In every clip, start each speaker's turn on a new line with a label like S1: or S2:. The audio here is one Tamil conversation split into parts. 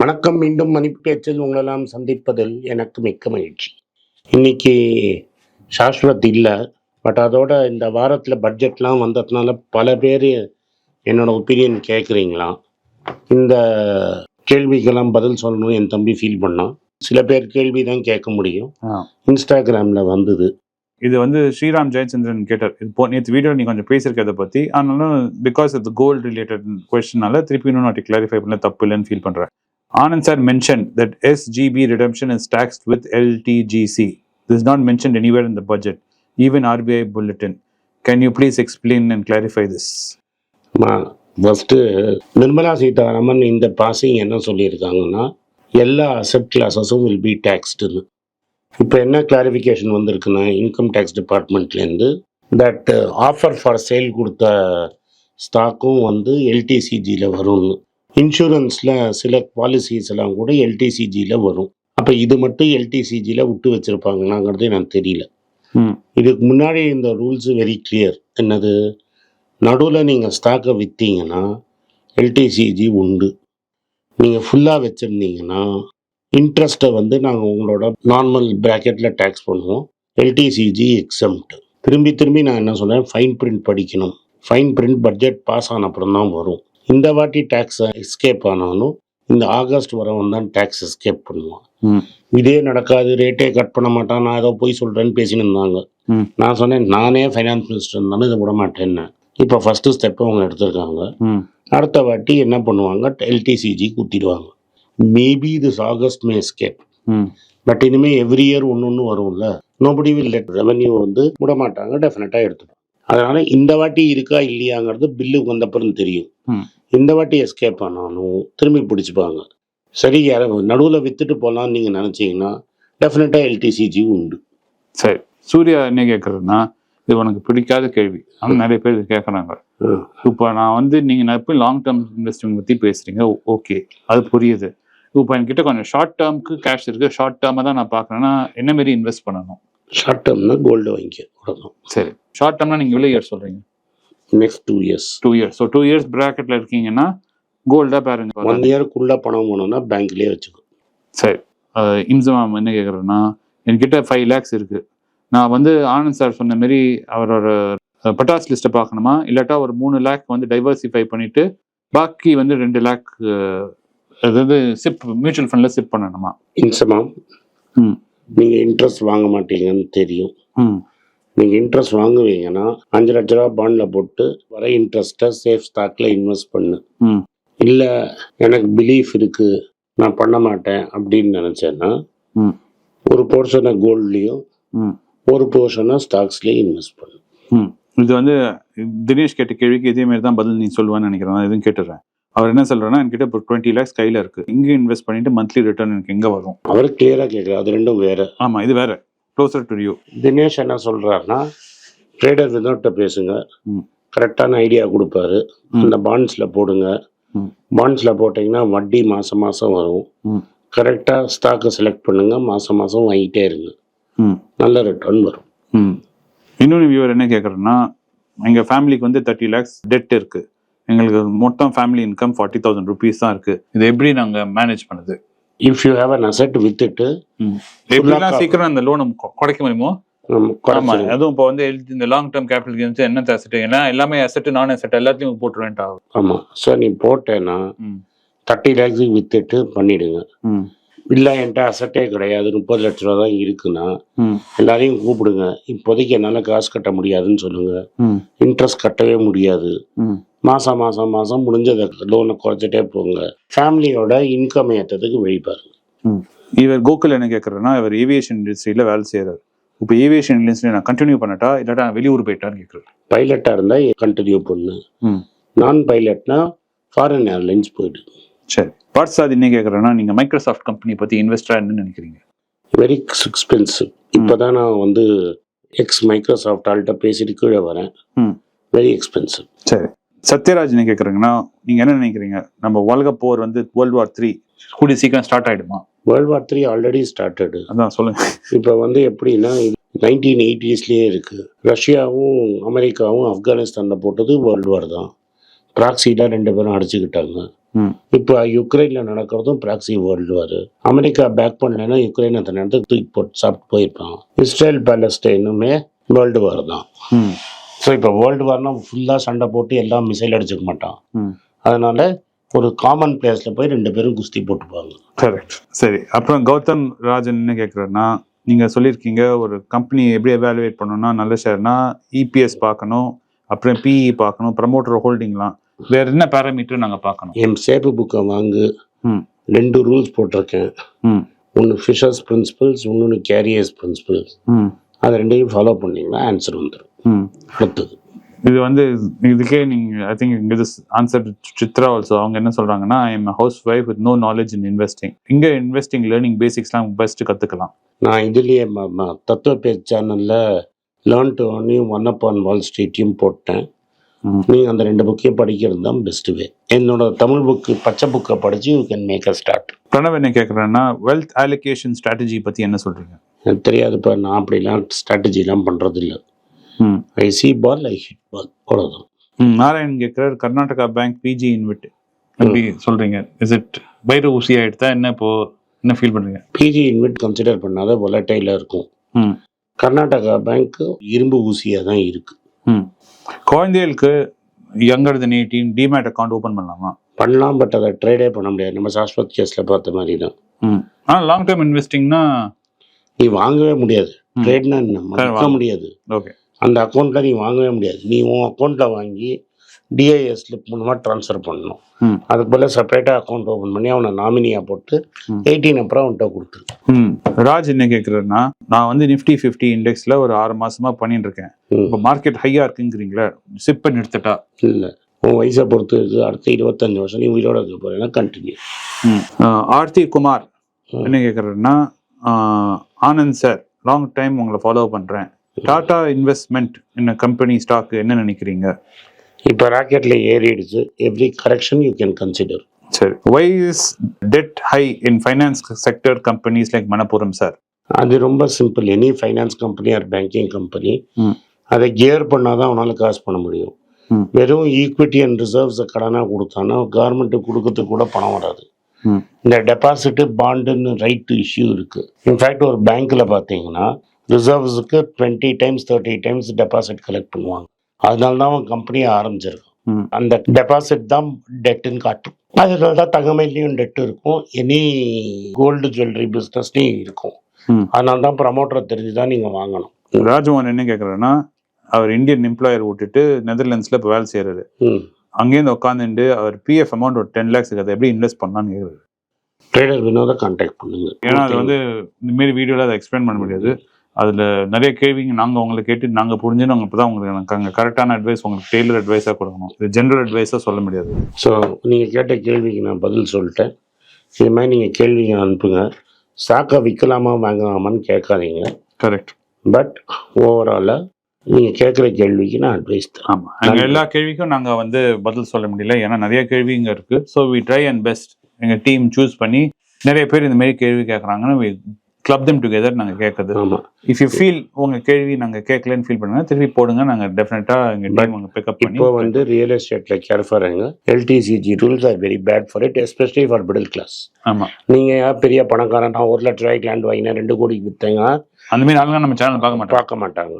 S1: வணக்கம். மீண்டும் மணிப்பு பேச்சில் உங்களெல்லாம் சந்திப்பதில் எனக்கு மிக்க மகிழ்ச்சி. இன்னைக்கு சாஸ்வத் இல்லை. பட் அதோட இந்த வாரத்தில் பட்ஜெட்லாம் வந்ததுனால பல பேர் என்னோட ஒப்பீனியன் கேட்குறீங்களா இந்த கேள்விக்கெல்லாம் பதில் சொல்லணும் என் தம்பி ஃபீல் பண்ணான். சில பேர் கேள்வி தான் கேட்க முடியும். இன்ஸ்டாகிராமில் வந்தது.
S2: இது வந்து ஸ்ரீராம் ஜெயச்சந்திரன் கேட்டார். இது போ நேற்று வீடியோ நீ கொஞ்சம் பேசியிருக்கதை பற்றி ஆனாலும் பிகாஸ் இது கோல்டு ரிலேட்டட் கொஸ்டினால திருப்பி இன்னும் நான் கிளாரிஃபை பண்ணல தப்பு இல்லைன்னு ஃபீல் பண்ணுறேன் Anand sir mention that SGB redemption is taxed with LTGC this is not mentioned anywhere in the budget even RBI bulletin. Can you please explain and clarify this?
S1: First Nirmala Sitharaman இந்த பாசிங் என்ன சொல்லியிருக்காங்கன்னா எல்லா அசெட் கிளாஸஸும் வில் பி டேக்ஸ்டுன்னு இப்போ என்ன கிளாரிஃபிகேஷன் வந்திருக்குன்னா இன்கம் டேக்ஸ் டிபார்ட்மெண்ட்லேருந்து தட் ஆஃபர் ஃபார் சேல் கொடுத்த ஸ்டாக்கும் வந்து எல்டிசிஜியில் வரும்னு. இன்சூரன்ஸில் சில பாலிசிஸ் எல்லாம் கூட எல்டிசிஜியில் வரும். அப்போ இது மட்டும் எல்டிசிஜியில் விட்டு வச்சுருப்பாங்களாங்கிறது எனக்கு தெரியல. இதுக்கு முன்னாடி இந்த ரூல்ஸ் வெரி கிளியர் என்னது? நடுவில் நீங்கள் ஸ்டாக்கை விற்றீங்கன்னா எல்டிசிஜி உண்டு. நீங்கள் ஃபுல்லாக வச்சுருந்தீங்கன்னா இன்ட்ரெஸ்ட்டை வந்து நாங்கள் உங்களோட நார்மல் ப்ராக்கெட்டில் டேக்ஸ் பண்ணுவோம். எல்டிசிஜி எக்ஸம்ட் திரும்பி திரும்பி நான் என்ன சொல்றேன்? ஃபைன் பிரிண்ட் படிக்கணும். ஃபைன் பிரிண்ட் பட்ஜெட் பாஸ் ஆன அப்புறம் தான் வரும். இந்த வாட்டி டேக்ஸ் எஸ்கேப் ஆனாலும் இந்த ஆகஸ்ட் வரவன் தான் டேக்ஸ் எஸ்கேப் பண்ணுவான். இதே நடக்காது ரேட்டே கட் பண்ண மாட்டான் நான் ஏதோ போய் சொல்கிறேன்னு பேசின்னு இருந்தாங்க. நான் சொன்னேன் நானே ஃபைனான்ஸ் மினிஸ்டர் இருந்தாலும் இதை விட மாட்டேன்னு. இப்போ ஃபஸ்ட்டு ஸ்டெப் அவங்க எடுத்திருக்காங்க. அடுத்த வாட்டி என்ன பண்ணுவாங்க? LTCG குத்திடுவாங்க. Maybe this August may escape but இனிமேல் எவ்ரி இயர் ஒன்று ஒன்று வரும்ல. நோபடி வில் லெட் ரெவன்யூ வந்து விட மாட்டாங்க டெஃபினட்டாக எடுத்துப்பாங்க அதனால இந்த வாட்டி இருக்கா இல்லையாங்கிறது பில்லு வந்தப்பறம் தெரியும். இந்த வாட்டி எஸ்கேப் ஆனாலும் திரும்பி பிடிச்சிப்பாங்க. சரி யார நடுவில் வித்துட்டு போகலான்னு நீங்கள் நினச்சிங்கன்னா டெஃபினட்டாக எல்டிசிஜி உண்டு.
S2: சரி. சூர்யா என்ன கேட்குறதுன்னா இது உனக்கு பிடிக்காத கேள்வி. ஆனால் நிறைய பேர் இது கேட்குறாங்க. இப்போ நான் வந்து நீங்கள் நான் இப்போ லாங் டேர்ம் இன்வெஸ்டிங் பற்றி பேசுகிறீங்க ஓகே அது புரியுது. இப்போ என்கிட்ட கொஞ்சம் ஷார்ட் டேர்முக்கு கேஷ் இருக்குது ஷார்ட் டேர்மாக தான் நான் பார்க்குறேன்னா என்ன மாரி இன்வெஸ்ட் பண்ணணும்?
S1: ஷார்ட் டேர்ம்னா கோல்டு வாங்கிக்க
S2: சரி. ஷார்ட் டேர்ம்னா நீங்கள் எவ்வளோ இயர்ஸ் சொல்கிறீங்க
S1: next two years
S2: two years so two years ப்ராக்கெட்டில் இருக்கீங்கன்னா கோல்டாக பாருங்க.
S1: ஒன் இயருக்குள்ளே பணம் வேணும்னா பேங்க்லேயே வச்சுக்கோ.
S2: சரி. இம்சமாம் என்ன கேட்குறேன்னா என்கிட்ட ஃபைவ் லேக்ஸ் இருக்குது நான் வந்து ஆனந்த் சார் சொன்ன மாரி அவரோட பட்டாஸ் லிஸ்ட்டை பார்க்கணுமா? இல்லாட்டா ஒரு மூணு லேக் வந்து டைவர்சிஃபை பண்ணிட்டு பாக்கி வந்து ரெண்டு லேக் அதாவது சிப் மியூச்சுவல் ஃபண்டில் சிப் பண்ணணுமா?
S1: இன்சமாம்
S2: ம்.
S1: நீங்கள் இன்ட்ரெஸ்ட் வாங்க மாட்டீங்கன்னு தெரியும்.
S2: ம்.
S1: நீங்கள் இன்ட்ரெஸ்ட் வாங்குவீங்கன்னா அஞ்சு லட்ச ரூபா பாண்டில் போட்டு வர இன்ட்ரெஸ்ட்டை சேஃப் ஸ்டாக்கில் இன்வெஸ்ட் பண்ணு.
S2: ம்.
S1: இல்லை எனக்கு பிலீஃப் இருக்குது நான் பண்ண மாட்டேன் அப்படின்னு நினச்சேன்னா
S2: ம்.
S1: ஒரு போர்ஷனை கோல்ட்லேயும் ஒரு போர்ஷனை ஸ்டாக்ஸ்லேயும் இன்வெஸ்ட் பண்ணு.
S2: ம். இது வந்து தினேஷ் கேட்ட கேள்விக்கு இதே மாதிரி தான் பதில் நீ சொல்லுவேன்னு நினைக்கிறேன். நான் எதுவும் கேட்டுடுறேன் அவர் என்ன சொல்றேன்னா என்கிட்ட இப்போ டுவெண்ட்டி லேக்ஸ் கையில் இருக்கு. இங்கே இன்வெஸ்ட் பண்ணிட்டு மந்த்லி ரிட்டர்ன் எனக்கு எங்கே வரும்?
S1: அவர் கிளியராக கேட்குறாரு அது ரெண்டும் வேறு.
S2: ஆமாம் இது வேற. க்ளோசர் டு யூ
S1: தினேஷ் என்ன சொல்கிறாருன்னா ட்ரேடர் வினோட்ட பேசுங்க. கரெக்டான ஐடியா கொடுப்பாரு. அந்த பாண்ட்ஸில் போடுங்க. பாண்ட்ஸில் போட்டிங்கன்னா வட்டி மாதம் மாதம் வரும். கரெக்டாக ஸ்டாக்கை செலக்ட் பண்ணுங்க. மாதம் மாதம் வாங்கிட்டே இருங்க. நல்ல ரிட்டர்ன் வரும்.
S2: ம். இன்னொன்று வியூவர் என்ன கேட்குறேன்னா எங்கள் ஃபேமிலிக்கு வந்து தேர்ட்டி லேக்ஸ் டெட் இருக்கு. எங்களுக்கு மொத்தம் family income forty thousand rupees தான் இருக்கு. இது எப்படி நாங்கள் மேனேஜ் பண்ணுது?
S1: If you have an asset வித்துட்டு
S2: சீக்கிரம் அந்த லோனை குறைக்க முடியுமோ? ஆமா அதுவும் இப்போ வந்து இந்த லாங் டேர்ம் கேபிட்டல் கெயின்ஸ் என்ன அசெட் ஏன்னா எல்லாமே அசெட் நான் அசெட் எல்லாத்தையும் போட்டுருவேன்ட் ஆகும்
S1: ஆமாம் ஸோ நீ போட்டேன்னா தேர்ட்டி லேக்ஸுக்கு வித்துட்டு பண்ணிடுங்க. இல்லை என்கிட்ட அசட்டே கிடையாது. முப்பது லட்ச ரூபா தான் இருக்குன்னா எல்லாரையும் கூப்பிடுங்க. இப்போதைக்கு என்னால் காசு கட்ட முடியாதுன்னு சொல்லுங்க. இன்ட்ரெஸ்ட் கட்டவே முடியாது. மாதம் மாதம் மாதம் முடிஞ்சதை லோனை குறைச்சிட்டே போங்க. ஃபேமிலியோட இன்கம் ஏற்றதுக்கு வழி பாருங்க.
S2: ம். இவர் கோகுல் என்ன கேட்குறேன்னா இவர் ஏவியேஷன் இண்டஸ்ட்ரியில் வேலை செய்கிறார் இப்போ ஏவியேஷன் இண்டஸ்ட்ரி நான் கண்டினியூ பண்ணட்டா இல்லாட்டா வெளியூர் போயிட்டான்னு கேட்குறாரு
S1: பைலட்டாக இருந்தால் கண்டினியூ பண்ணு. நான் பைலட்னா ஃபாரின் ஏர்லைன்ஸ் போயிடு.
S2: சரி. பார்ட்ஸ் அது என்ன கேட்குறேன்னா நீங்கள் மைக்ரோசாஃப்ட் கம்பெனி பற்றி இன்வெஸ்டராக என்ன நினைக்கிறீங்க?
S1: வெரி எக்ஸ்பென்சிவ் இப்போ தான் நான் வந்து எக்ஸ் மைக்ரோசாஃப்ட் ஆள்கிட்ட பேசிட்டு கீழே வரேன்.
S2: ம்.
S1: வெரி எக்ஸ்பென்சிவ்
S2: சரி. சத்யராஜ் என்ன கேக்குறீங்கன்னா நீங்க என்ன நினைக்கிறீங்க? நம்ம உலக போர் வந்து வேர்ல்டு வார் த்ரீ கூடிய சீக்கிரம் ஸ்டார்ட் ஆயிடுமா?
S1: World war three already started
S2: அதான் சொல்லுங்க.
S1: இப்போ வந்து எப்படின்னா நைன்டீன் எயிட்டிஸ்லேயே இருக்குது ரஷ்யாவும் அமெரிக்காவும் ஆப்கானிஸ்தானில் போட்டது வேர்ல்டு வார் தான். ப்ராக்சியில் ரெண்டு பேரும் அடிச்சுக்கிட்டாங்க. இப்போ யுக்ரைனில் நடக்கிறதும் proxy world war America back பண்ணலைன்னா யுக்ரைன் அந்த நேரத்துக்கு தூக்கி போட்டு சாப்பிட்டு போயிருப்பான் இஸ்ரேல் பேலஸ்டைனுமே வேர்ல்டு வார் தான். ஸோ இப்போ வேர்ல்டு வார்னா ஃபுல்லாக சண்டை போட்டு எல்லாம் மிசைல் அடிச்சுக்க மாட்டான். அதனால ஒரு காமன் பிளேஸில் போய் ரெண்டு பேரும் குஸ்தி போட்டுப்பாங்க.
S2: கரெக்ட் சரி அப்புறம் கௌதம் ராஜன் என்ன கேட்குறாருன்னா நீங்க சொல்லியிருக்கீங்க ஒரு கம்பெனி எப்படி எவாலுவேட் பண்ணணும்னா நல்ல ஷேர்னா இபிஎஸ் பார்க்கணும் அப்புறம் பிஇ பார்க்கணும் ப்ரமோட்டர் ஹோல்டிங்லாம் வேற என்ன பேராமீட்டர் நாங்க பார்க்கணும்?
S1: என் சேப்பு புக்கை வாங்கு. ரெண்டு ரூல்ஸ் போட்டிருக்கேன். ஒன்று ஃபிஷர்ஸ் பிரின்சிபல்ஸ் இன்னொன்று கேரியர்ஸ் பிரின்சிபல்ஸ் அதை ரெண்டையும் ஃபாலோ பண்ணீங்கன்னா ஆன்சர் வந்துடும் அடுத்தது.
S2: இது வந்து இதுக்கே நீங்க ஐ திங்க் இது ஆன்சர் சித்ரா ஆல்சோ அவங்க என்ன சொல்றாங்கன்னா I am housewife with no knowledge in investing இங்க இன்வெஸ்டிங் லேர்னிங் பேசிக்ஸ்லாம் பெஸ்ட் கத்துக்கலாம்.
S1: நான் இதுலேயே தத்துவ பேர் சேனலில் லேர்ன் டு ஒன்னையும் ஒன் அப் ஆன் வால் ஸ்ட்ரீட்டையும் போட்டேன். நீங்கள் அந்த ரெண்டு புக்கையும் படிக்கிறது தான் பெஸ்ட் வே. என்னோட தமிழ் புக்கு பச்சை புக்கை படித்து you can make a start
S2: Pranav என்ன கேட்குறேன்னா வெல்த் அலோகேஷன் ஸ்ட்ராட்டஜி பத்தி என்ன சொல்றீங்க?
S1: எனக்கு தெரியாதுப்பா நான் அப்படிலாம் ஸ்ட்ராட்டஜிலாம் பண்ணுறது இல்லை
S2: ம்.
S1: ஐ சி பால் ஐ ஹிட் பால் அவ்வளோதான்
S2: நாராயண் கேட்குறாரு கர்நாடகா பேங்க் பிஜி இன்விட் எப்படி சொல்றீங்க? இஸ் இட் பைர ஊசியா எடுத்தா என்ன இப்போ என்ன ஃபீல் பண்றீங்க?
S1: பிஜி இன்வெட் கன்சிடர் பண்ணாத வொலட்டைலாக இருக்கும்.
S2: ம்.
S1: கர்நாடகா பேங்க் இரும்பு ஊசியாக தான் இருக்குது
S2: குழந்தைகளுக்கு younger then eighteen demat account open பண்ணலாமா?
S1: பண்ணலாம் பட் அதை ட்ரேடே பண்ண முடியாது. நம்ம சாஸ்வத் கேஸில் பார்த்த மாதிரி தான்
S2: ம். ஆனால் லாங் டேர்ம் இன்வெஸ்டிங்னா
S1: நீ வாங்கவே முடியாது. ட்ரேட்னா என்ன. முடியாது.
S2: ஓகே.
S1: அந்த அக்கௌண்ட்டில் நீ வாங்கவே முடியாது. நீ உன் அக்கௌண்ட்டில் வாங்கி டிஐஎஸ் ஸ்லிப் மூலமாக ட்ரான்ஸ்ஃபர் பண்ணணும். அதுக்கு பதிலாக செப்பரேட்டாக அக்கௌண்ட் ஓப்பன் பண்ணி அவனை நாமினியாக போட்டு. எயிட்டீன் அப்புறம் அவன்கிட்ட கொடுத்துரு.
S2: ம். ராஜ் என்ன கேட்குறாருன்னா நான் வந்து நிஃப்டி ஃபிஃப்டி இண்டெக்ஸில் ஒரு ஆறு மாசமா பண்ணிட்டு இருக்கேன். இப்போ மார்க்கெட் ஹையா இருக்குங்கிறீங்களே சிப் பண்ணி எடுத்துட்டா?
S1: இல்லை. உன் வயசை பொறுத்து அடுத்த இருபத்தஞ்சு வருஷம் நீ உயிரோட இருக்க போறேன்னா கண்டினியூ
S2: ஆர்த்தி குமார். என்ன கேட்குறாருன்னா ஆனந்த் சார் லாங் டைம் உங்களை ஃபாலோ பண்றேன். டாடா இன்வெஸ்ட்மெண்ட் இந்த கம்பெனி ஸ்டாக் என்ன நினைக்கிறீங்க?
S1: இப்போ ராக்கெட்டில் ஏறிடுச்சு. Every correction you can consider
S2: சரி. Why is debt high in finance sector companies like Manappuram sir
S1: அது ரொம்ப simple any finance company or banking company. அதை கியர் பண்ணாதான் அவனால காசு பண்ண முடியும். வெறும் ஈக்விட்டி அண்ட் ரிசர்வ்ஸை கடனாக கொடுத்தானா கவர்மெண்ட்டுக்கு கொடுக்கறதுக்கு கூட பணம் வராது. இந்த டெபாசிட்டு பாண்டுன்னு ரைட் இஷ்யூ இருக்கு. இன்ஃபேக்ட் ஒரு பேங்க்ல பார்த்தீங்கன்னா ரிசர்வ்ஸுக்கு twenty times thirty times deposit collect பண்ணுவாங்க. அதனால தான் அவன் கம்பெனியை ஆரம்பிச்சிருக்கான். அந்த டெபாசிட் தான் டெட்டுன்னு காட்டும். அதனால தான் தங்கமையிலையும் டெட் இருக்கும். எனி கோல்டு ஜுவல்லரி பிஸ்னஸ்லையும் இருக்கும். அதனால தான் ப்ரமோட்டரை தெரிஞ்சு தான் நீங்கள் வாங்கணும்.
S2: ராஜ்மோகன் என்ன கேட்குறாருன்னா அவர் இந்தியன் எம்ப்ளாயர் விட்டுட்டு நெதர்லாண்ட்ஸ்ல இப்போ வேலை செய்யறாரு
S1: ம்.
S2: அங்கேருந்து உட்காந்துட்டு அவர் பிஎஃப் அமௌண்ட் ஒரு டென் லேக்ஸ் அதை எப்படி இன்வெஸ்ட் பண்ணலாம்னு கேட்குறாரு
S1: ட்ரேடர் வினோத கான்டாக்ட் பண்ணுங்க.
S2: ஏன்னா அது வந்து இந்த மாரி வீடியோல அதை எக்ஸ்பிளைன் பண்ண முடியாது. அதுல நிறைய கேள்விங்க நாங்க உங்களை கேட்டு நாங்க புரிஞ்சு நாங்க இப்பதான் உங்களுக்கு எனக்கு அங்க கரெக்டான அட்வைஸ் உங்களுக்கு டெய்லர் அட்வைஸா கொடுக்கணும். இது ஜென்ரல் அட்வைஸா சொல்ல முடியாது.
S1: ஸோ நீங்கள் கேட்ட கேள்விக்கு நான் பதில் சொல்லிட்டேன். இது மாதிரி நீங்கள் கேள்விங்க அனுப்புங்க. ஸ்டாக்கை விற்கலாமா வாங்கலாமான்னு கேட்காதீங்க.
S2: கரெக்ட்
S1: பட் ஓவராலாக நீங்கள் கேட்குற கேள்விக்கு நான் அட்வைஸ் தரேன்.
S2: ஆமா. எங்க எல்லா கேள்விக்கும் நாங்க வந்து பதில் சொல்ல முடியல. ஏன்னா நிறைய கேள்வி இங்க இருக்கு. So we try and best எங்க டீம் சூஸ் பண்ணி நிறைய பேர் இந்த மாதிரி கேள்வி கேட்கறாங்கன்னு கிளப் them டுகெதர் நாங்க கேட்கறது.
S1: ஆமாம்
S2: இஃப் யூ ஃபீல் உங்க கேள்வி நாங்க கேட்கலன்னு ஃபீல் பண்ணுங்க திருப்பி போடுங்க நாங்க டெஃபினட்டா எங்க டீம் உங்க பிக்கப் பண்ணி
S1: இப்போ வந்து ரியல் எஸ்டேட்டில் care ஃபாருங்க LTCG rules are very bad for it especially for middle class
S2: ஆமா.
S1: நீங்கள் பெரிய பணக்காரன் நான் ஒரு லட்ச ரூபாய்க்கு லேண்ட் வாங்கினேன் ரெண்டு கோடிக்கு விற்றேங்க
S2: அந்த மாதிரி ஆளுங்க நம்ம சேனல் பார்க்க மாட்டோம்.
S1: பார்க்க மாட்டாங்க.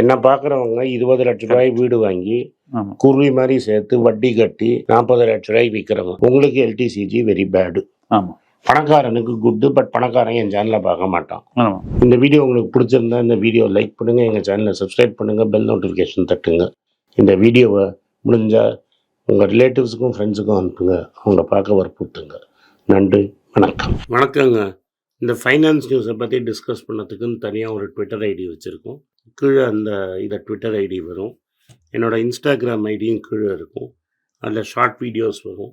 S1: என்ன பார்க்குறவங்க இருபது லட்ச ரூபாய் வீடு வாங்கி குருவி மாதிரி சேர்த்து வட்டி கட்டி நாற்பது லட்ச ரூபாய்க்கு விற்கிறவங்க உங்களுக்கு எல்டிசிஜி வெரி பேடு
S2: ஆமா.
S1: பணக்காரனுக்கு குட்டு பட் பணக்காரன் என் சேனலை பார்க்க மாட்டான். இந்த வீடியோ உங்களுக்கு பிடிச்சிருந்தா இந்த வீடியோ லைக் பண்ணுங்க எங்கள் சேனலை சப்ஸ்கிரைப் பண்ணுங்க பெல் நோட்டிஃபிகேஷன் தட்டுங்க. இந்த வீடியோவை முடிஞ்சா உங்கள் ரிலேட்டிவ்ஸுக்கும் ஃப்ரெண்ட்ஸுக்கும் அனுப்புங்க. அவங்க பார்க்க வற்புறுத்துங்க. நன்றி வணக்கம். வணக்கங்க. இந்த ஃபைனான்ஸ் நியூஸை பற்றி டிஸ்கஸ் பண்ணதுக்குன்னு தனியாக ஒரு ட்விட்டர் ஐடி வச்சுருக்கோம். கீழே அந்த இதை ட்விட்டர் ஐடி வரும். என்னோட இன்ஸ்டாகிராம் ஐடியும் கீழே இருக்கும். அதில் ஷார்ட் வீடியோஸ் வரும்.